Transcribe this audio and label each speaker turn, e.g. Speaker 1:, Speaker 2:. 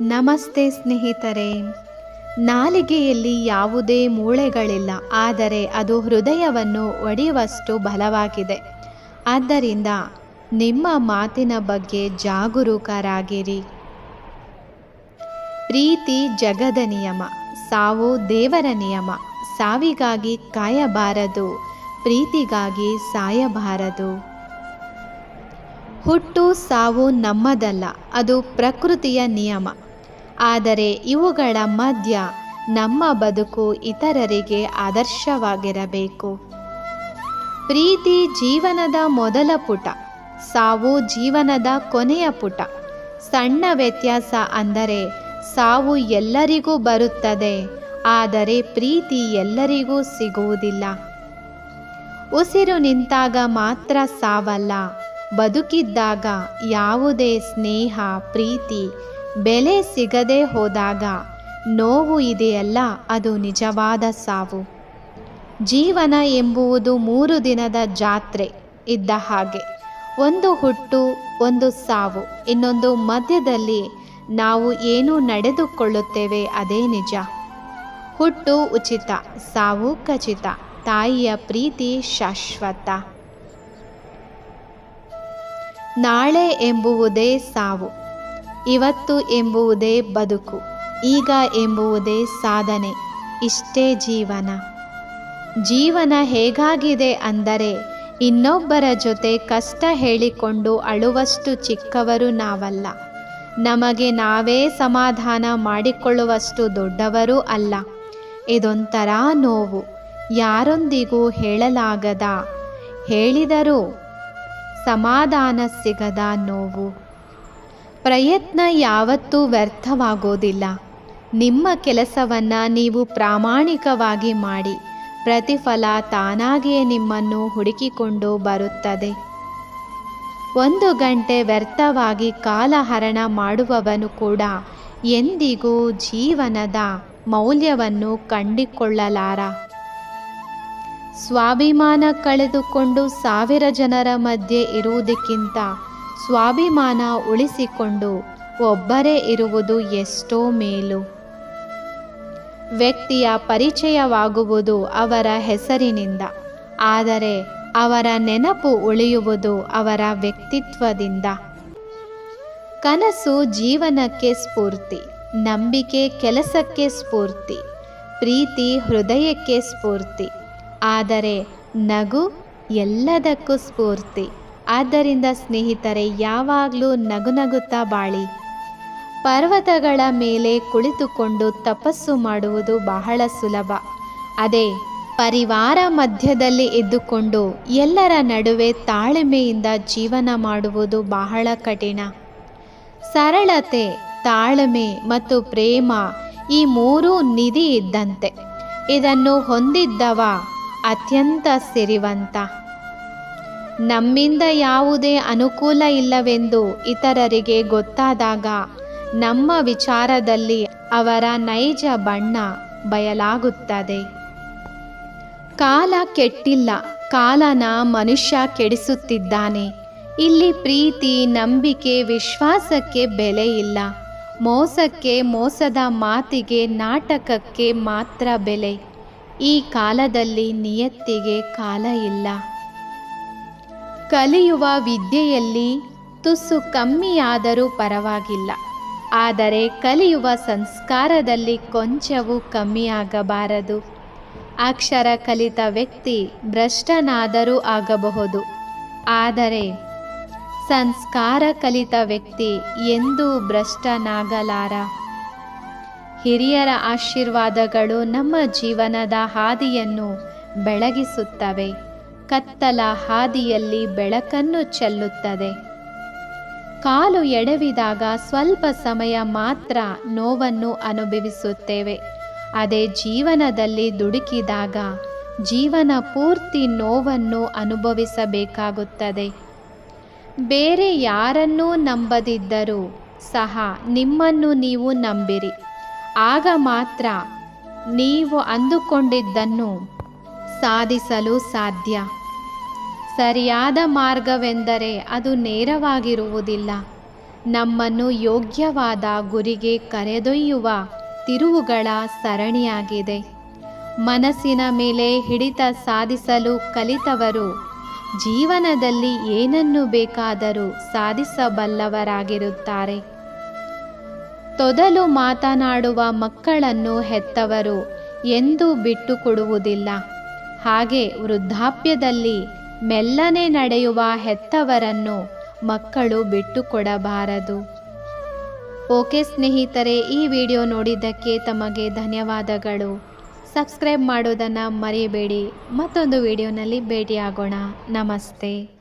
Speaker 1: ನಮಸ್ತೆ ಸ್ನೇಹಿತರೆ. ನಾಲಿಗೆಯಲ್ಲಿ ಯಾವುದೇ ಮೂಳೆಗಳಿಲ್ಲ, ಆದರೆ ಅದು ಹೃದಯವನ್ನು ಒಡೆಯುವಷ್ಟು ಬಲವಾಗಿದೆ. ಆದ್ದರಿಂದ ನಿಮ್ಮ ಮಾತಿನ ಬಗ್ಗೆ ಜಾಗರೂಕರಾಗಿರಿ. ಪ್ರೀತಿ ಜಗದ ನಿಯಮ, ಸಾವು ದೇವರ ನಿಯಮ, ಸಾವಿಗಾಗಿ ಕಾಯಬಾರದು, ಪ್ರೀತಿಗಾಗಿ ಸಾಯಬಾರದು. ಹುಟ್ಟು ಸಾವು ನಮ್ಮದಲ್ಲ, ಅದು ಪ್ರಕೃತಿಯ ನಿಯಮ. ಆದರೆ ಇವುಗಳ ಮಧ್ಯ ನಮ್ಮ ಬದುಕು ಇತರರಿಗೆ ಆದರ್ಶವಾಗಿರಬೇಕು. ಪ್ರೀತಿ ಜೀವನದ ಮೊದಲ ಪುಟ, ಸಾವು ಜೀವನದ ಕೊನೆಯ ಪುಟ. ಸಣ್ಣ ವ್ಯತ್ಯಾಸ ಅಂದರೆ ಸಾವು ಎಲ್ಲರಿಗೂ ಬರುತ್ತದೆ, ಆದರೆ ಪ್ರೀತಿ ಎಲ್ಲರಿಗೂ ಸಿಗುವುದಿಲ್ಲ. ಉಸಿರು ನಿಂತಾಗ ಮಾತ್ರ ಸಾವಲ್ಲ, ಬದುಕಿದ್ದಾಗ ಯಾವುದೇ ಸ್ನೇಹ, ಪ್ರೀತಿ ಬೆಲೆ ಸಿಗದೆ ಹೋದಾಗ ನೋವು ಇದೆಯಲ್ಲ, ಅದು ನಿಜವಾದ ಸಾವು. ಜೀವನ ಎಂಬುವುದು ಮೂರು ದಿನದ ಜಾತ್ರೆ ಇದ್ದ ಹಾಗೆ. ಒಂದು ಹುಟ್ಟು, ಒಂದು ಸಾವು, ಇನ್ನೊಂದು ಮಧ್ಯದಲ್ಲಿ ನಾವು ಏನು ನಡೆದುಕೊಳ್ಳುತ್ತೇವೆ ಅದೇ ನಿಜ. ಹುಟ್ಟು ಉಚಿತ, ಸಾವು ಖಚಿತ, ತಾಯಿಯ ಪ್ರೀತಿ ಶಾಶ್ವತ. ನಾಳೆ ಎಂಬುವುದೇ ಸಾವು. ಇವತ್ತು ಎಂಬುವುದೇ ಬದುಕು, ಈಗ ಎಂಬುವುದೇ ಸಾಧನೆ, ಇಷ್ಟೇ ಜೀವನ. ಜೀವನ ಹೇಗಾಗಿದೆ ಅಂದರೆ, ಇನ್ನೊಬ್ಬರ ಜೊತೆ ಕಷ್ಟ ಹೇಳಿಕೊಂಡು ಅಳುವಷ್ಟು ಚಿಕ್ಕವರು ನಾವಲ್ಲ. ನಮಗೆ ನಾವೇ ಸಮಾಧಾನ ಮಾಡಿಕೊಳ್ಳುವಷ್ಟು ದೊಡ್ಡವರೂ ಅಲ್ಲ. ಇದೊಂಥರ ನೋವು, ಯಾರೊಂದಿಗೂ ಹೇಳಲಾಗದ, ಹೇಳಿದರೂ ಸಮಾಧಾನ ಸಿಗದ ನೋವು. ಪ್ರಯತ್ನ ಯಾವತ್ತೂ ವ್ಯರ್ಥವಾಗೋದಿಲ್ಲ. ನಿಮ್ಮ ಕೆಲಸವನ್ನು ನೀವು ಪ್ರಾಮಾಣಿಕವಾಗಿ ಮಾಡಿ, ಪ್ರತಿಫಲ ತಾನಾಗಿಯೇ ನಿಮ್ಮನ್ನು ಹುಡುಕಿಕೊಂಡು ಬರುತ್ತದೆ. ಒಂದು ಗಂಟೆ ವ್ಯರ್ಥವಾಗಿ ಕಾಲಹರಣ ಮಾಡುವವನು ಕೂಡ ಎಂದಿಗೂ ಜೀವನದ ಮೌಲ್ಯವನ್ನು ಕಂಡುಕೊಳ್ಳಲಾರ. ಸ್ವಾಭಿಮಾನ ಕಳೆದುಕೊಂಡು ಸಾವಿರ ಜನರ ಮಧ್ಯೆ ಇರುವುದಕ್ಕಿಂತ ಸ್ವಾಭಿಮಾನ ಉಳಿಸಿಕೊಂಡು ಒಬ್ಬರೇ ಇರುವುದು ಎಷ್ಟೋ ಮೇಲು. ವ್ಯಕ್ತಿಯ ಪರಿಚಯವಾಗುವುದು ಅವರ ಹೆಸರಿನಿಂದ, ಆದರೆ ಅವರ ನೆನಪು ಉಳಿಯುವುದು ಅವರ ವ್ಯಕ್ತಿತ್ವದಿಂದ. ಕನಸು ಜೀವನಕ್ಕೆ ಸ್ಫೂರ್ತಿ, ನಂಬಿಕೆ ಕೆಲಸಕ್ಕೆ ಸ್ಫೂರ್ತಿ, ಪ್ರೀತಿ ಹೃದಯಕ್ಕೆ ಸ್ಫೂರ್ತಿ, ಆದರೆ ನಗು ಎಲ್ಲದಕ್ಕೂ ಸ್ಫೂರ್ತಿ. ಆದ್ದರಿಂದ ಸ್ನೇಹಿತರೆ, ಯಾವಾಗಲೂ ನಗುನಗುತ್ತಾ ಬಾಳಿ. ಪರ್ವತಗಳ ಮೇಲೆ ಕುಳಿತುಕೊಂಡು ತಪಸ್ಸು ಮಾಡುವುದು ಬಹಳ ಸುಲಭ. ಅದೇ, ಪರಿವಾರ ಮಧ್ಯದಲ್ಲಿ ಇದ್ದುಕೊಂಡು ಎಲ್ಲರ ನಡುವೆ ತಾಳ್ಮೆಯಿಂದ ಜೀವನ ಮಾಡುವುದು ಬಹಳ ಕಠಿಣ. ಸರಳತೆ, ತಾಳ್ಮೆ ಮತ್ತು ಪ್ರೇಮ ಈ ಮೂರೂ ನಿಧಿ ಇದ್ದಂತೆ. ಇದನ್ನು ಹೊಂದಿದ್ದವ ಅತ್ಯಂತ ಸಿರಿವಂತ. ನಮ್ಮಿಂದ ಯಾವುದೇ ಅನುಕೂಲ ಇಲ್ಲವೆಂದು ಇತರರಿಗೆ ಗೊತ್ತಾದಾಗ ನಮ್ಮ ವಿಚಾರದಲ್ಲಿ ಅವರ ನೈಜ ಬಣ್ಣ ಬಯಲಾಗುತ್ತದೆ. ಕಾಲ ಕೆಟ್ಟಿಲ್ಲ, ಕಾಲನ ಮನುಷ್ಯ ಕೆಡಿಸುತ್ತಿದ್ದಾನೆ. ಇಲ್ಲಿ ಪ್ರೀತಿ, ನಂಬಿಕೆ, ವಿಶ್ವಾಸಕ್ಕೆ ಬೆಲೆ ಇಲ್ಲ. ಮೋಸಕ್ಕೆ, ಮೋಸದ ಮಾತಿಗೆ, ನಾಟಕಕ್ಕೆ ಮಾತ್ರ ಬೆಲೆ. ಈ ಕಾಲದಲ್ಲಿ ನಿಯತ್ತಿಗೆ ಕಾಲ ಇಲ್ಲ. ಕಲಿಯುವ ವಿದ್ಯೆಯಲ್ಲಿ ತುಸು ಕಮ್ಮಿಯಾದರೂ ಪರವಾಗಿಲ್ಲ. ಆದರೆ ಕಲಿಯುವ ಸಂಸ್ಕಾರದಲ್ಲಿ ಕೊಂಚವೂ ಕಮ್ಮಿಯಾಗಬಾರದು. ಅಕ್ಷರ ಕಲಿತ ವ್ಯಕ್ತಿ ಭ್ರಷ್ಟನಾದರೂ ಆಗಬಹುದು. ಆದರೆ ಸಂಸ್ಕಾರ ಕಲಿತ ವ್ಯಕ್ತಿ ಎಂದೂ ಭ್ರಷ್ಟನಾಗಲಾರ. ಹಿರಿಯರ ಆಶೀರ್ವಾದಗಳು ನಮ್ಮ ಜೀವನದ ಹಾದಿಯನ್ನು ಬೆಳಗಿಸುತ್ತವೆ. ಕತ್ತಲ ಹಾದಿಯಲ್ಲಿ ಬೆಳಕನ್ನು ಚೆಲ್ಲುತ್ತದೆ. ಕಾಲು ಎಡವಿದಾಗ ಸ್ವಲ್ಪ ಸಮಯ ಮಾತ್ರ ನೋವನ್ನು ಅನುಭವಿಸುತ್ತೇವೆ. ಅದೇ ಜೀವನದಲ್ಲಿ ದುಡುಕಿದಾಗ ಜೀವನ ಪೂರ್ತಿ ನೋವನ್ನು ಅನುಭವಿಸಬೇಕಾಗುತ್ತದೆ. ಬೇರೆ ಯಾರನ್ನೂ ನಂಬದಿದ್ದರೂ ಸಹ ನಿಮ್ಮನ್ನು ನೀವು ನಂಬಿರಿ. ಆಗ ಮಾತ್ರ ನೀವು ಅಂದುಕೊಂಡಿದ್ದನ್ನು ಸಾಧಿಸಲು ಸಾಧ್ಯ. ಸರಿಯಾದ ಮಾರ್ಗವೆಂದರೆ ಅದು ನೇರವಾಗಿರುವುದಿಲ್ಲ. ನಮ್ಮನ್ನು ಯೋಗ್ಯವಾದ ಗುರಿಗೆ ಕರೆದೊಯ್ಯುವ ತಿರುವುಗಳ ಸರಣಿಯಾಗಿದೆ. ಮನಸ್ಸಿನ ಮೇಲೆ ಹಿಡಿತ ಸಾಧಿಸಲು ಕಲಿತವರು ಜೀವನದಲ್ಲಿ ಏನನ್ನು ಬೇಕಾದರೂ ಸಾಧಿಸಬಲ್ಲವರಾಗಿರುತ್ತಾರೆ. ತೊದಲು ಮಾತನಾಡುವ ಮಕ್ಕಳನ್ನು ಹೆತ್ತವರು ಎಂದೂ ಬಿಟ್ಟುಕೊಡುವುದಿಲ್ಲ. ಹಾಗೆ ವೃದ್ಧಾಪ್ಯದಲ್ಲಿ ಮೆಲ್ಲನೆ ನಡೆಯುವ ಹೆತ್ತವರನ್ನು ಮಕ್ಕಳು ಬಿಟ್ಟುಕೊಡಬಾರದು. ಓಕೆ ಸ್ನೇಹಿತರೆ, ಈ ವಿಡಿಯೋ ನೋಡಿದ್ದಕ್ಕೆ ತಮಗೆ ಧನ್ಯವಾದಗಳು. ಸಬ್ಸ್ಕ್ರೈಬ್ ಮಾಡೋದನ್ನು ಮರೆಯಬೇಡಿ ಮತ್ತೊಂದು ವಿಡಿಯೋನಲ್ಲಿ ಭೇಟಿಯಾಗೋಣ. ನಮಸ್ತೆ.